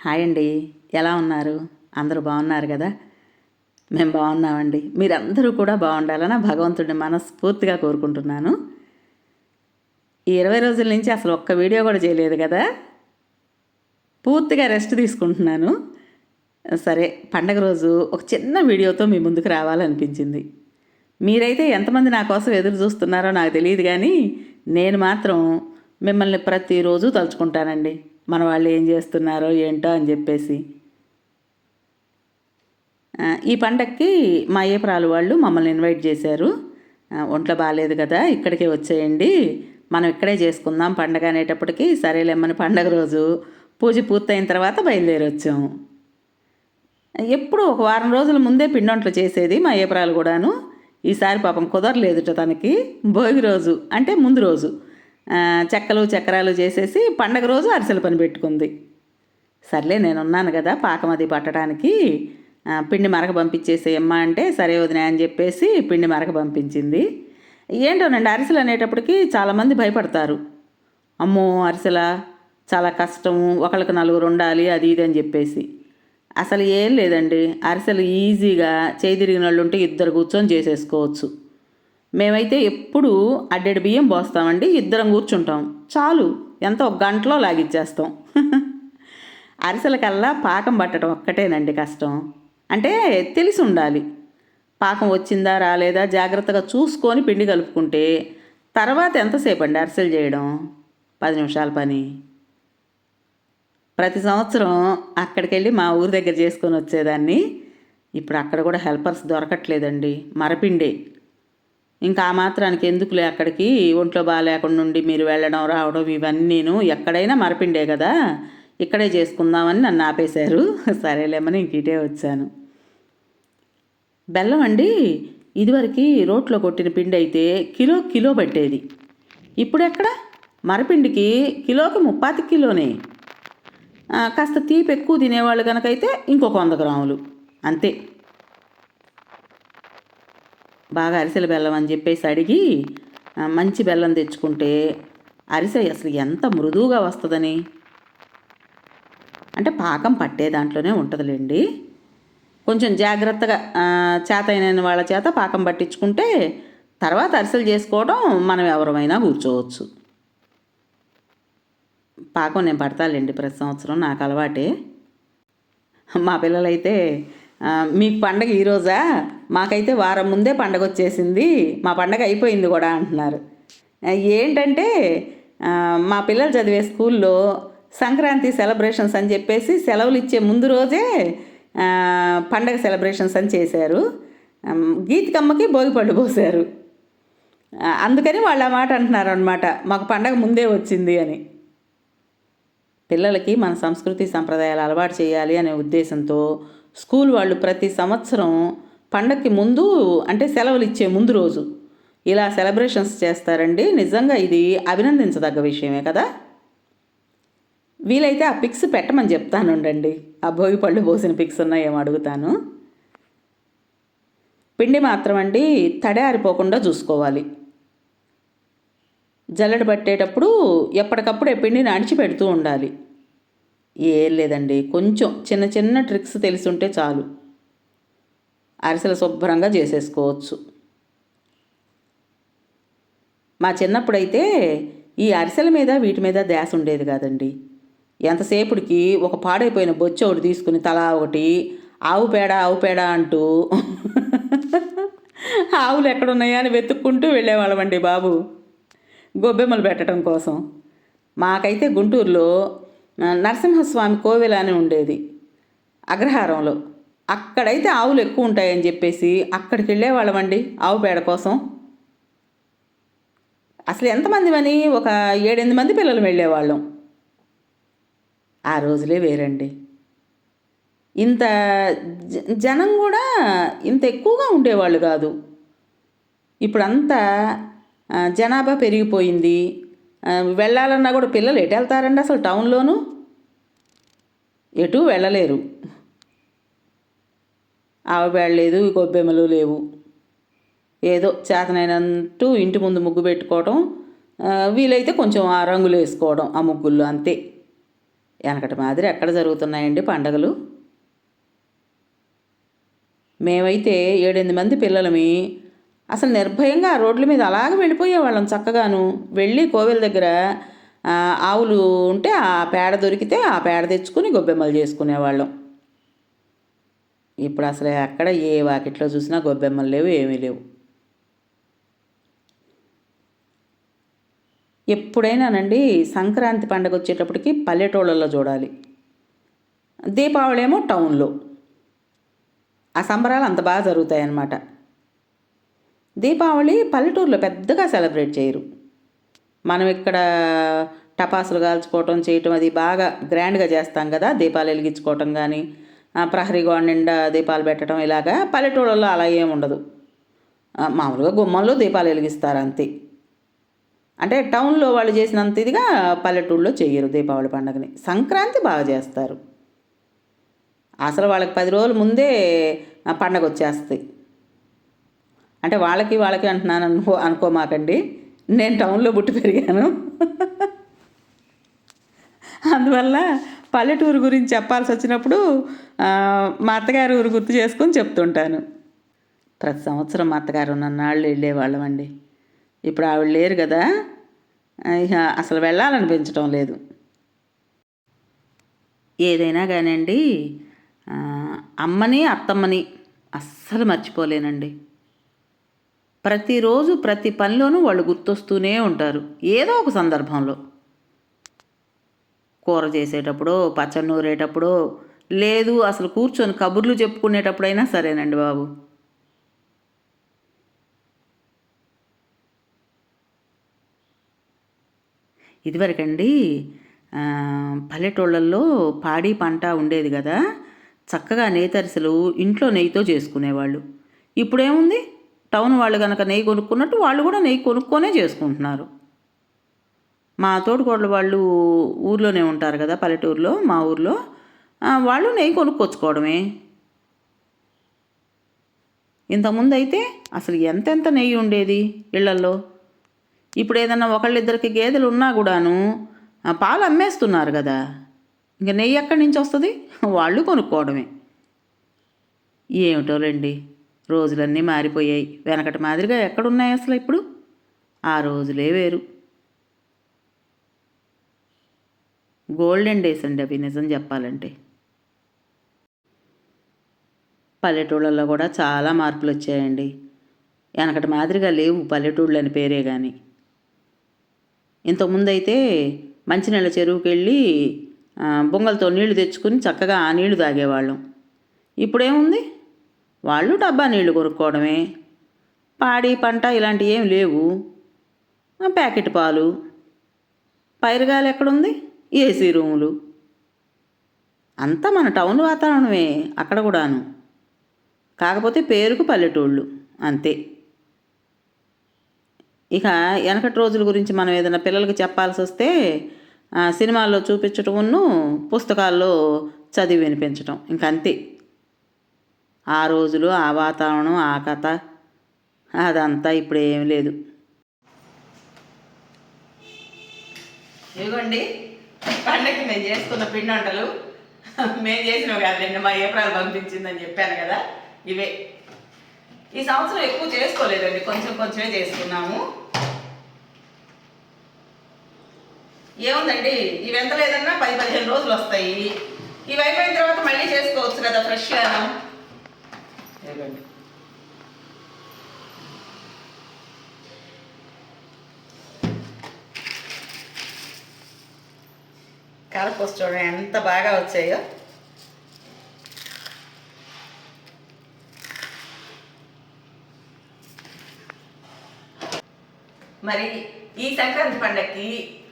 Hi అండి. ఎలా ఉన్నారు? అందరూ బాగున్నారు కదా? మేము బాగున్నామండి. మీరందరూ కూడా బాగుండాలని భగవంతుడిని మనస్ఫూర్తిగా కోరుకుంటున్నాను. ఈ ఇరవై రోజుల నుంచి అసలు ఒక్క వీడియో కూడా చేయలేదు కదా? పూర్తిగా రెస్ట్ తీసుకుంటున్నాను. సరే పండగ రోజు ఒక చిన్న వీడియోతో మీ ముందుకు రావాలనిపించింది. మీరైతే ఎంతమంది నా కోసం ఎదురు చూస్తున్నారో నాకు తెలియదు కానీ నేను మాత్రం మిమ్మల్ని ప్రతిరోజు తలుచుకుంటానండి. మన వాళ్ళు ఏం చేస్తున్నారో ఏంటో అని చెప్పేసి. ఈ పండక్కి మా ఏప్రాలు వాళ్ళు మమ్మల్ని ఇన్వైట్ చేశారు. ఒంట్లో బాగాలేదు కదా ఇక్కడికే వచ్చేయండి. మనం ఇక్కడే చేసుకుందాం పండగ అనేటప్పటికి సరేలేమ్మని పండగ రోజు పూజ పూర్తయిన తర్వాత బయలుదేరి వచ్చాము ఎప్పుడు ఒక వారం రోజుల ముందే పిండొంట్లు చేసేది మా ఏప్రాలు కూడాను. ఈసారి పాపం కుదరలేదుట తనకి. భోగి రోజు అంటే ముందు రోజు. చెక్కలు చక్రాలు చేసేసి పండగ రోజు అరిసెల పని పెట్టుకుంది. సర్లే నేను ఉన్నాను కదా పాకం అది పట్టడానికి. పిండి మరక పంపించేసేయమ్మా అంటే సరే వదిన అని చెప్పేసి పిండి మరక పంపించింది. ఏంటోనండి అరిసెలు అనేటప్పటికి చాలామంది భయపడతారు. అమ్మో అరిసెల? చాలా కష్టం ఒకళ్ళకి నలుగురు ఉండాలి అది ఇది అని చెప్పేసి. అసలు ఏం లేదండి అరిసెలు ఈజీగా చేయి తిరిగిన వాళ్ళు ఉంటే ఇద్దరు కూర్చొని చేసేసుకోవచ్చు. మేమైతే ఎప్పుడు అడ్డెడు బియ్యం పోస్తామండి. ఇద్దరం కూర్చుంటాం. చాలు ఎంత ఒక గంటలో లాగిచ్చేస్తాం. అరిసెలకల్లా పాకం పట్టడం ఒక్కటేనండి కష్టం. అంటే తెలిసి ఉండాలి పాకం వచ్చిందా రాలేదా జాగ్రత్తగా చూసుకొని పిండి కలుపుకుంటే తర్వాత ఎంతసేపు అండి అరిసెలు చేయడం? పది నిమిషాల పని. ప్రతి సంవత్సరం అక్కడికి వెళ్ళి మా ఊరి దగ్గర చేసుకొని వచ్చేదాన్ని. ఇప్పుడు అక్కడ కూడా హెల్పర్స్ దొరకట్లేదండి. మరపిండే. ఇంకా ఆ మాత్రానికి ఎందుకులే అక్కడికి? ఒంట్లో బాగాలేకుండా ఉండి మీరు వెళ్ళడం రావడం ఇవన్నీ నేను ఎక్కడైనా మరపిండే కదా? ఇక్కడే చేసుకుందామని నన్ను ఆపేశారు. సరేలేమని ఇంక ఇటే వచ్చాను. బెల్లం అండి ఇదివరకు రోట్లో కొట్టిన పిండి అయితే కిలో కిలో పట్టేది. ఇప్పుడు ఎక్కడ? మరపిండికి కిలోకి ముప్పాతి కిలోనే. కాస్త తీపి ఎక్కువ తినేవాళ్ళు కనుకైతే ఇంకొక వంద గ్రాములు. అంతే. బాగా అరిసెల బెల్లం అని చెప్పేసి అడిగి మంచి బెల్లం తెచ్చుకుంటే అరిసె అసలు ఎంత మృదువుగా వస్తుందని. అంటే పాకం పట్టే దాంట్లోనే ఉంటుందిలేండి. కొంచెం జాగ్రత్తగా చేత చేతైన వాళ్ళ చేత పాకం పట్టించుకుంటే తర్వాత అరిసెలు చేసుకోవడం మనం ఎవరమైనా కూర్చోవచ్చు. పాకం నేను పడతాలేండి ప్రతి సంవత్సరం నాకు అలవాటే. మా పిల్లలైతే మీకు పండగ ఈరోజా మాకైతే వారం ముందే పండగ వచ్చేసింది. మా పండగ అయిపోయింది కూడా అంటున్నారు. ఏంటంటే మా పిల్లలు చదివే స్కూల్లో సంక్రాంతి సెలబ్రేషన్స్ అని చెప్పేసి సెలవులు ఇచ్చే ముందు రోజే పండగ సెలబ్రేషన్స్ అని చేశారు. గీతికమ్మకి గీతికమ్మకి పండు పోసారు అందుకని వాళ్ళు ఆ మాట అంటున్నారు అనమాట మాకు పండగ ముందే వచ్చింది అని. పిల్లలకి మన సంస్కృతి సంప్రదాయాలు అలవాటు చేయాలి అనే ఉద్దేశంతో స్కూల్ వాళ్ళు ప్రతి సంవత్సరం పండగకి ముందు అంటే సెలవులు ఇచ్చే ముందు రోజు ఇలా సెలబ్రేషన్స్ చేస్తారండి. నిజంగా ఇది అభినందించదగ్గ విషయమే కదా? వీలైతే ఆ పిక్స్ పెట్టమని చెప్తాను ఉండండి ఆ భోగి పళ్ళు పోసిన పిక్స్ ఉన్నాయేమో అడుగుతాను. పిండి మాత్రం అండి తడారిపోకుండా చూసుకోవాలి. జల్లెడ పట్టేటప్పుడు ఎప్పటికప్పుడు పిండిని అడిచి పెడుతూ ఉండాలి. ఏం లేదండి. కొంచెం చిన్న చిన్న ట్రిక్స్ తెలిసి ఉంటే చాలు. అరిసెలు శుభ్రంగా చేసేసుకోవచ్చు. మా చిన్నప్పుడైతే ఈ అరిసెల మీద వీటి మీద ధ్యాస ఉండేది కాదండి. ఎంతసేపుడికి ఒక పాడైపోయిన బొచ్చ ఒకటి తీసుకుని తలా ఒకటి ఆవు పేడ ఆవు పేడ అంటూ ఆవులు ఎక్కడున్నాయా అని వెతుక్కుంటూ వెళ్ళేవాళ్ళమండి బాబు. గొబ్బెమ్మలు పెట్టడం కోసం. మాకైతే గుంటూరులో నరసింహస్వామి కోవెల అని ఉండేది అగ్రహారంలో. అక్కడైతే ఆవులు ఎక్కువ ఉంటాయని చెప్పేసి అక్కడికి వెళ్ళేవాళ్ళమండి ఆవు పేడ కోసం. అసలు ఎంతమంది అని ఒక ఏడెనిమిది మంది పిల్లలు వెళ్ళేవాళ్ళం. ఆ రోజులే వేరండి. ఇంత జ- జనం కూడా ఇంత ఎక్కువగా ఉండేవాళ్ళు కాదు. ఇప్పుడంతా జనాభా పెరిగిపోయింది. వెళ్ళాలన్నా కూడా పిల్లలు ఎటు వెళ్తారండి అసలు టౌన్లోనూ? ఎటు వెళ్ళలేరు. ఆవబేడ లేదు గొబ్బెమ్మలు లేవు. ఏదో చేతనైనంటూ ఇంటి ముందు ముగ్గు పెట్టుకోవడం వీలైతే కొంచెం ఆ రంగులు వేసుకోవడం ఆ ముగ్గుల్లో అంతే. వెనకటి మాదిరి ఎక్కడ జరుగుతున్నాయండి పండగలు? మేమైతే ఏడెనిమిది మంది పిల్లలమి. అసలు నిర్భయంగా ఆ రోడ్ల మీద అలాగ వెళ్ళిపోయేవాళ్ళం చక్కగాను. వెళ్ళి కోవెల దగ్గర ఆవులు ఉంటే ఆ పేడ దొరికితే ఆ పేడ తెచ్చుకుని గొబ్బెమ్మలు చేసుకునేవాళ్ళం. ఇప్పుడు అసలు ఎక్కడ ఏ వాకిట్లో చూసినా గొబ్బెమ్మలు లేవు ఏమీ లేవు. ఎప్పుడైనానండి సంక్రాంతి పండగ వచ్చేటప్పటికి పల్లెటూళ్ళల్లో చూడాలి. దీపావళి ఏమో టౌన్లో. ఆ సంబరాలు అంత బాగా జరుగుతాయి అన్నమాట దీపావళి పల్లెటూరులో పెద్దగా సెలబ్రేట్ చేయరు. మనం ఇక్కడ టపాసులు కాల్చుకోవటం చేయటం అది బాగా గ్రాండ్గా చేస్తాం కదా దీపాలు వెలిగించుకోవటం కానీ ప్రహరీ గోడ నిండా దీపాలు పెట్టడం ఇలాగా పల్లెటూళ్ళలో అలా ఏమి ఉండదు. మామూలుగా గుమ్మంలో దీపాలు వెలిగిస్తారు అంతే. అంటే టౌన్లో వాళ్ళు చేసినంత ఇదిగా పల్లెటూళ్ళలో చేయరు దీపావళి పండుగని. సంక్రాంతి బాగా చేస్తారు. అసలు వాళ్ళకి పది రోజుల ముందే పండగ వచ్చేస్తాయి అంటే వాళ్ళకి వాళ్ళకి అంటున్నాను అనుకో అనుకోమాకండి. నేను టౌన్లో పుట్టి పెరిగాను. అందువల్ల పల్లెటూరు గురించి చెప్పాల్సి వచ్చినప్పుడు మా అత్తగారి ఊరు గుర్తు చేసుకొని చెప్తుంటాను. ప్రతి సంవత్సరం మా అత్తగారు నన్నాళ్ళు వెళ్ళేవాళ్ళం అండి. ఇప్పుడు ఆవిడ లేరు కదా ఇక అసలు వెళ్ళాలనిపించడం లేదు. ఏదైనా కానివ్వండి అమ్మని అత్తమ్మని అస్సలు మర్చిపోలేనండి. ప్రతిరోజు ప్రతి పనిలోనూ వాళ్ళు గుర్తొస్తూనే ఉంటారు. ఏదో ఒక సందర్భంలో. కూర చేసేటప్పుడు పచ్చడి నూరేటప్పుడు లేదు అసలు కూర్చొని కబుర్లు చెప్పుకునేటప్పుడైనా సరేనండి బాబు. ఇదివరకండి పల్లెటూళ్ళల్లో పాడి పంట ఉండేది కదా. చక్కగా నేతరిసెలు ఇంట్లో నెయ్యితో చేసుకునేవాళ్ళు. ఇప్పుడేముంది? టౌన్ వాళ్ళు కనుక నెయ్యి కొనుక్కున్నట్టు వాళ్ళు కూడా నెయ్యి కొనుక్కొనే చేసుకుంటున్నారు. మా తోడుకోడలు వాళ్ళు ఊర్లోనే ఉంటారు కదా పల్లెటూరులో మా ఊర్లో. వాళ్ళు నెయ్యి కొనుక్కొచ్చుకోవడమే. ఇంతకుముందు అయితే అసలు ఎంతెంత నెయ్యి ఉండేది ఇళ్ళల్లో? ఇప్పుడు ఏదన్నా ఒకళ్ళిద్దరికి గేదెలు ఉన్నా కూడాను పాలు అమ్మేస్తున్నారు కదా. ఇంక నెయ్యి ఎక్కడి నుంచి వస్తుంది? వాళ్ళు కొనుక్కోవడమే. ఏమిటోలేండి రోజులన్నీ మారిపోయాయి. వెనకటి మాదిరిగా ఎక్కడున్నాయి అసలు ఇప్పుడు? ఆ రోజులే వేరు. గోల్డెన్ డేస్ అండి అవి నిజం చెప్పాలంటే. పల్లెటూళ్ళల్లో కూడా చాలా మార్పులు వచ్చాయండి. వెనకటి మాదిరిగా లేవు పల్లెటూళ్ళు అని పేరే కానీ ఇంతకుముందు అయితే మంచినీళ్ళ చెరువుకి వెళ్ళి బొంగలతో నీళ్ళు తెచ్చుకుని చక్కగా ఆ నీళ్ళు తాగేవాళ్ళం. ఇప్పుడేముంది? వాళ్ళు డబ్బా నీళ్ళు కొనుక్కోవడమే. పాడి పంట ఇలాంటివి ఏం లేవు. ప్యాకెట్ పాలు. పైరుగాలు ఎక్కడుంది? ఏసీ రూములు. అంతా మన టౌన్ వాతావరణమే అక్కడ కూడాను. కాకపోతే పేరుకు పల్లెటూళ్ళు అంతే. ఇక వెనకటి రోజుల గురించి మనం ఏదైనా పిల్లలకి చెప్పాల్సి వస్తే సినిమాల్లో చూపించటమును పుస్తకాల్లో చదివి వినిపించటం. ఇంకంతే. ఆ రోజులు ఆ వాతావరణం ఆ కథ. అదంతా ఇప్పుడు ఏం లేదు. ఇదిగోండి. పండగకి మేము చేసుకున్న పిండి వంటలు. మేము చేసిన కాదండి మా ఏప్రాలు పంపించిందని చెప్పాను కదా. ఇవే. ఈ సంవత్సరం ఎక్కువ చేసుకోలేదండి కొంచెం కొంచెమే చేసుకున్నాము. ఏముందండి ఇవి ఎంత లేదన్నా పది పదిహేను రోజులు వస్తాయి. ఇవి అయిపోయిన తర్వాత మళ్ళీ చేసుకోవచ్చు కదా ఫ్రెష్గా. ఇదిగోండి కారపూస చూడండి ఎంత బాగా వచ్చాయో. మరి ఈ సంక్రాంతి పండగకి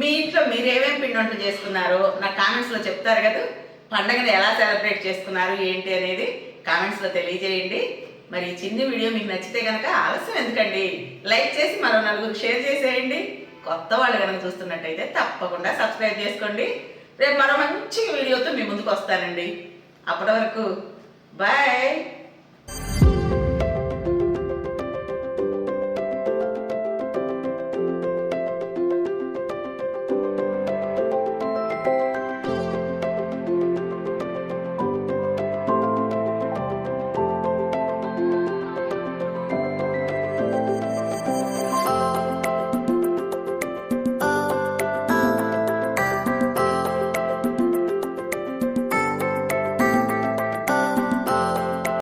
మీ ఇంట్లో మీరు ఏమేమి పిండి వంటలు చేసుకున్నారో నా కామెంట్స్లో చెప్తారు కదా. పండగని ఎలా సెలబ్రేట్ చేసుకున్నారు ఏంటి అనేది కామెంట్స్లో తెలియజేయండి. మరి ఈ చిన్న వీడియో మీకు నచ్చితే కనుక ఆలస్యం ఎందుకండి? లైక్ చేసి మరో నలుగురు షేర్ చేసేయండి. కొత్త వాళ్ళు కనుక చూస్తున్నట్టయితే తప్పకుండా సబ్స్క్రైబ్ చేసుకోండి. రేపు మరో మంచి వీడియోతో మీ ముందుకు వస్తానండి. అప్పటి వరకు బాయ్.